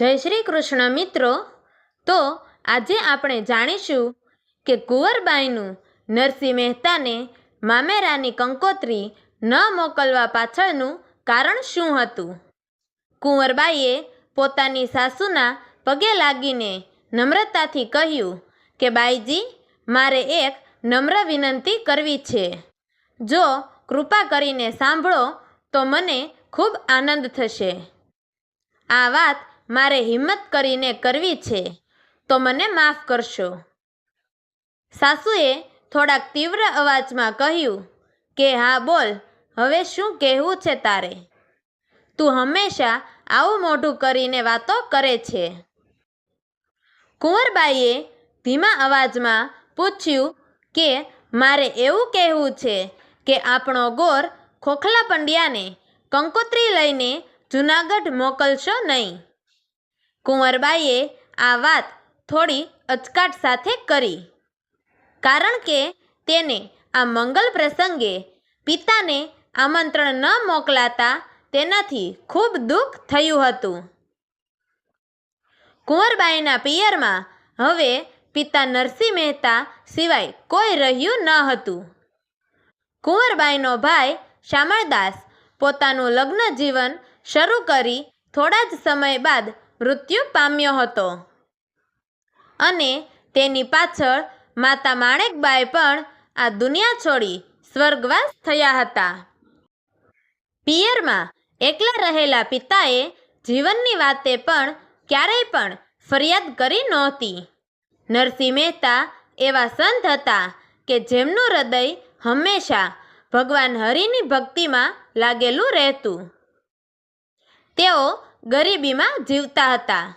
જય શ્રી કૃષ્ણ મિત્રો. તો આજે આપણે જાણીશું કે કુંવરબાઈનું નરસિંહ મહેતાને મામેરાની કંકોત્રી ન મોકલવા પાછળનું કારણ શું હતું? કુંવરબાઈએ પોતાની સાસુના પગે લાગીને નમ્રતાથી કહ્યું કે, બાઈજી, મારે એક નમ્ર વિનંતી કરવી છે. જો કૃપા કરીને સાંભળો તો મને ખૂબ આનંદ થશે. આ વાત મારે હિંમત કરીને કરવી છે, તો મને માફ કરશો. સાસુએ થોડાક તીવ્ર અવાજમાં કહ્યું કે, હા, બોલ, હવે શું કહેવું છે તારે? તું હંમેશા આવું મોઢું કરીને વાતો કરે છે. કુંવરબાઈએ ધીમા અવાજમાં પૂછ્યું કે, મારે એવું કહેવું છે કે આપણો ગોર ખોખલા પંડ્યાને કંકોત્રી લઈને જૂનાગઢ મોકલશો નહીં? કુંવરબાઈએ આ વાત થોડી અચકાટ સાથે કરી. કારણ કે તેને આ મંગલ પ્રસંગે પિતાને આમંત્રણ ન મોકલાતા તેનાથી ખૂબ દુઃખ થયું હતું. કુંવરબાઈના પિયરમાં હવે પિતા નરસિંહ મહેતા સિવાય કોઈ રહ્યું ન હતું. કુંવરબાઈનો ભાઈ શામળદાસ પોતાનું લગ્ન જીવન શરૂ કરી થોડા જ સમય બાદ મૃત્યુ પામ્યો હતો. અને તેની પાછળ માતા માણેકબાઈ પણ આ દુનિયા છોડી સ્વર્ગવાસ થયા હતા. પિયરમાં એકલા રહેલા પિતાએ જીવનની વાતે પણ ક્યારેય પણ ફરિયાદ કરી નહોતી. નરસિંહ મહેતા એવા સંત હતા કે જેમનું હૃદય હંમેશા ભગવાન હરિની ભક્તિમાં લાગેલું રહેતું. તેઓ ગરીબીમાં જીવતા હતા.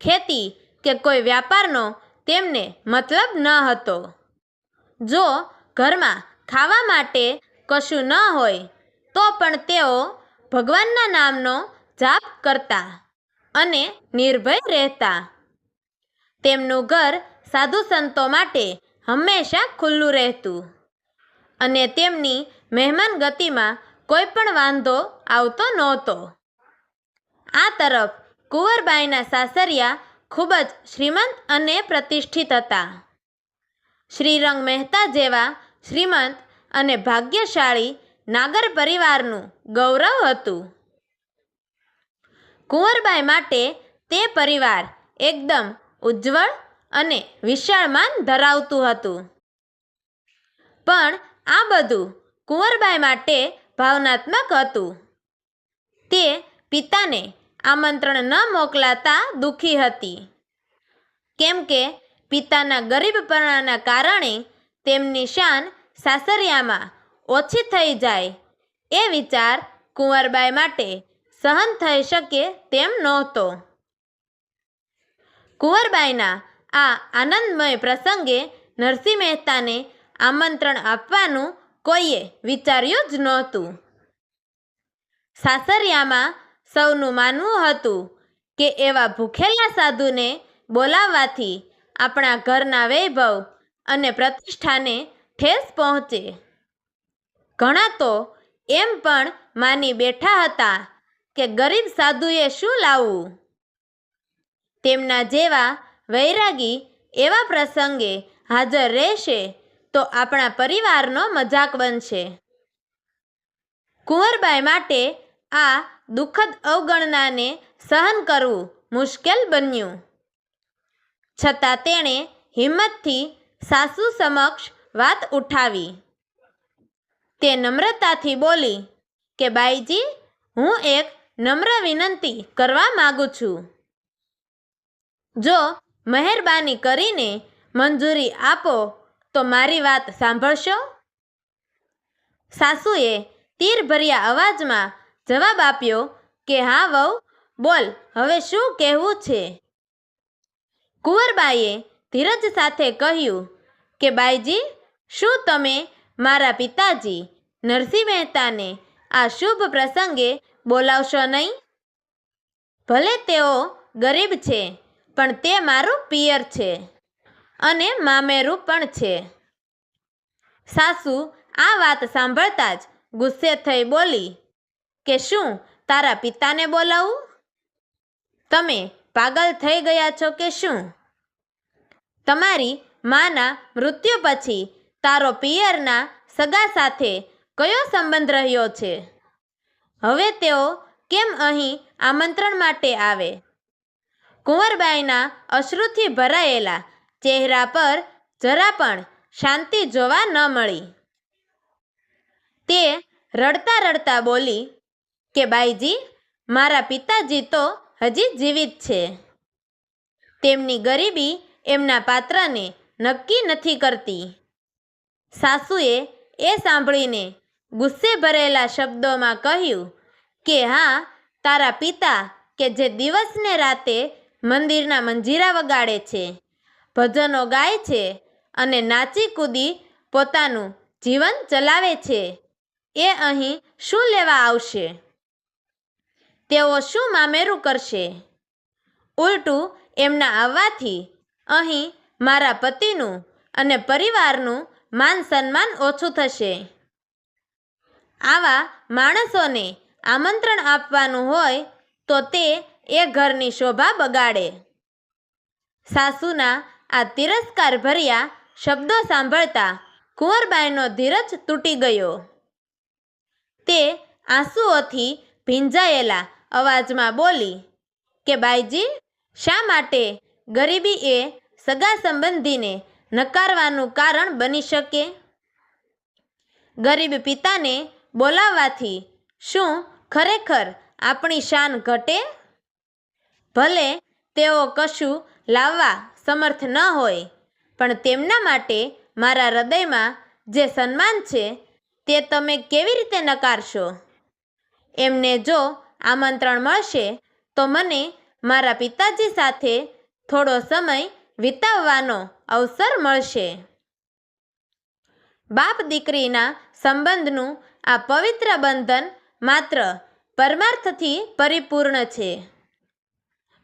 ખેતી કે કોઈ વ્યાપારનો તેમને મતલબ ન હતો. જો ઘરમાં ખાવા માટે કશું ન હોય, તો પણ તેઓ ભગવાનના નામનો જાપ કરતા અને નિર્ભય રહેતા. તેમનું ઘર સાધુ સંતો માટે હંમેશા ખુલ્લું રહેતું અને તેમની મહેમાન ગતિમાં કોઈ પણ વાંધો આવતો નહોતો. આ તરફ કુંવરબાઈના સાસરિયા ખૂબ જ શ્રીમંત અને પ્રતિષ્ઠિત હતા. શ્રીરંગ મહેતા જેવા શ્રીમંત અને ભાગ્યશાળી નાગર પરિવારનું ગૌરવ હતું. કુંવરબાઈ માટે તે પરિવાર એકદમ ઉજ્જવળ અને વિશાળ ધરાવતું હતું. પણ આ બધું કુંવરબાઈ માટે ભાવનાત્મક હતું. તે પિતાને આમંત્રણ ન મોકલાતા દુઃખી હતી. કેમ કે પિતાના ગરીબપણાના કારણે તેમની શાન સાસરિયામાં ઓછી થઈ જાય એ વિચાર કુંવરબાઈ માટે સહન થઈ શકે તેમ નહોતો. કુંવરબાઈના આ આનંદમય પ્રસંગે નરસિંહ મહેતાને આમંત્રણ આપવાનું કોઈએ વિચાર્યું જ નહોતું. સાસરિયામાં સૌનું માનવું હતું કે એવા ભૂખેલા સાધુને બોલાવવાથી આપણા ઘરના વૈભવ અને પ્રતિષ્ઠાને ઠેસ પહોંચે. ઘણા તો એમ પણ માની બેઠા હતા કે ગરીબ સાધુએ શું લાવવું? તેમના જેવા વૈરાગી એવા પ્રસંગે હાજર રહેશે તો આપણા પરિવારનો મજાક બનશે. કુંવરબાઈ માટે આ દુઃખદ અવગણનાને સહન કરવું મુશ્કેલ બન્યું. છતાં તેણે હિંમતથી સાસુ સમક્ષ વાત ઉઠાવી. તે નમ્રતાથી બોલી કે, બાઈજી, હું એક નમ્ર વિનંતી કરવા માગું છું. જો મહેરબાની કરીને મંજૂરી આપો, તો મારી વાત સાંભળશો સાસુએ તીરભર્યા અવાજમાં જવાબ આપ્યો કે હા વહુ, બોલ, હવે શું કહેવું છે? કુંવરબાઈએ ધીરજ સાથે કહ્યું કે બાઈજી, શું તમે મારા પિતાજી નરસિંહ મહેતાને આ શુભ પ્રસંગે બોલાવશો નહીં? ભલે તેઓ ગરીબ છે, પણ તે મારું પિયર છે અને મામેરું પણ છે. સાસુ આ વાત સાંભળતા જ ગુસ્સે થઈ બોલી કે શું તારા પિતાને બોલાવું? તમે પાગલ થઈ ગયા છો કે શું? તમારી માના મૃત્યુ પછી તારો પિયરના સગા સાથે કયો સંબંધ રહ્યો છે? હવે તેઓ કેમ અહીં આમંત્રણ માટે આવે? કુંવરબાઈના અશ્રુથી ભરાયેલા ચહેરા પર જરા પણ શાંતિ જોવા ન મળી. તે રડતા રડતા બોલી કે બાઈજી, મારા પિતાજી તો હજી જીવિત છે. તેમની ગરીબી એમના પાત્રને નક્કી નથી કરતી. સાસુએ એ સાંભળીને ગુસ્સે ભરેલા શબ્દોમાં કહ્યું કે, હા, તારા પિતા કે જે દિવસને રાતે મંદિરના મંજીરા વગાડે છે, ભજનો ગાય છે અને નાચી કૂદી પોતાનું જીવન ચલાવે છે, એ અહીં શું લેવા આવશે? તેઓ શું મામેરું કરશે? ઉલટું એમના આવવાથી અહીં મારા પતિનું અને પરિવારનું માન સન્માન ઓછું થશે. આવા માણસોને આમંત્રણ આપવાનું હોય તો તે એ ઘરની શોભા બગાડે. સાસુના આ તિરસ્કાર ભર્યા શબ્દો સાંભળતા કુંવરબાઈનો ધીરજ તૂટી ગયો. તે આંસુઓથી ભીંજાયેલા અવાજમાં બોલી, કે બાઈજી, શા માટે ગરીબી એ સગા સંબંધીને નકારવાનું કારણ બની શકે? ગરીબ પિતાને બોલાવવાથી શું ખરેખર આપણી શાન ઘટે? ભલે તેઓ કશું લાવવા સમર્થ ન હોય, પણ તેમના માટે મારા હૃદયમાં જે સન્માન છે તે તમે કેવી રીતે નકારશો? એમને જો આમંત્રણ મળશે, તો મને મારા પિતાજી સાથે થોડો સમય વિતાવવાનો અવસર મળશે. બાપ દીકરીના સંબંધનું આ પવિત્ર બંધન માત્ર પરમાર્થથી પરિપૂર્ણ છે.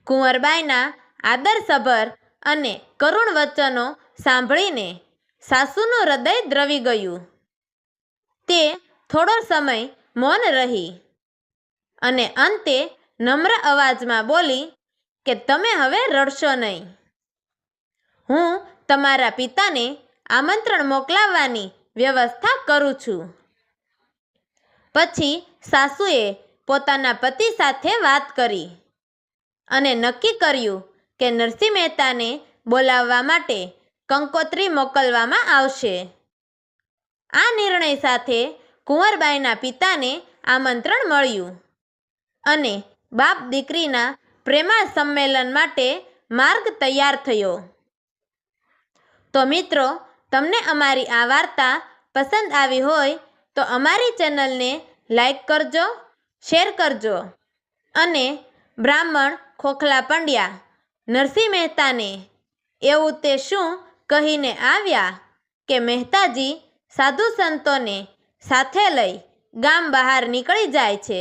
કુંવરબાઈના આદરસભર અને કરુણ વચનો સાંભળીને સાસુનું હૃદય દ્રવી ગયું. તે થોડો સમય મૌન રહી. અને અંતે નમ્ર અવાજમાં બોલી કે તમે હવે રડશો નહીં. હું તમારા પિતાને આમંત્રણ મોકલાવવાની વ્યવસ્થા કરું છું. પછી સાસુએ પોતાના પતિ સાથે વાત કરી અને નક્કી કર્યું કે નરસિંહ મહેતાને બોલાવવા માટે કંકોત્રી મોકલવામાં આવશે. આ નિર્ણય સાથે કુંવરબાઈના પિતાને આમંત્રણ મળ્યું. અને બાપ દીકરીના પ્રેમા સંમેલન માટે માર્ગ તૈયાર થયો. તો મિત્રો, તમને અમારી આ વાર્તા પસંદ આવી હોય તો અમારી ચેનલને લાઈક કરજો, શેર કરજો અને બ્રાહ્મણ ખોખલા પંડ્યા, નરસિંહ મહેતાને એવું તે શું કહીને આવ્યા કે મહેતાજી સાધુ સંતોને સાથે લઈ ગામ બહાર નીકળી જાય છે?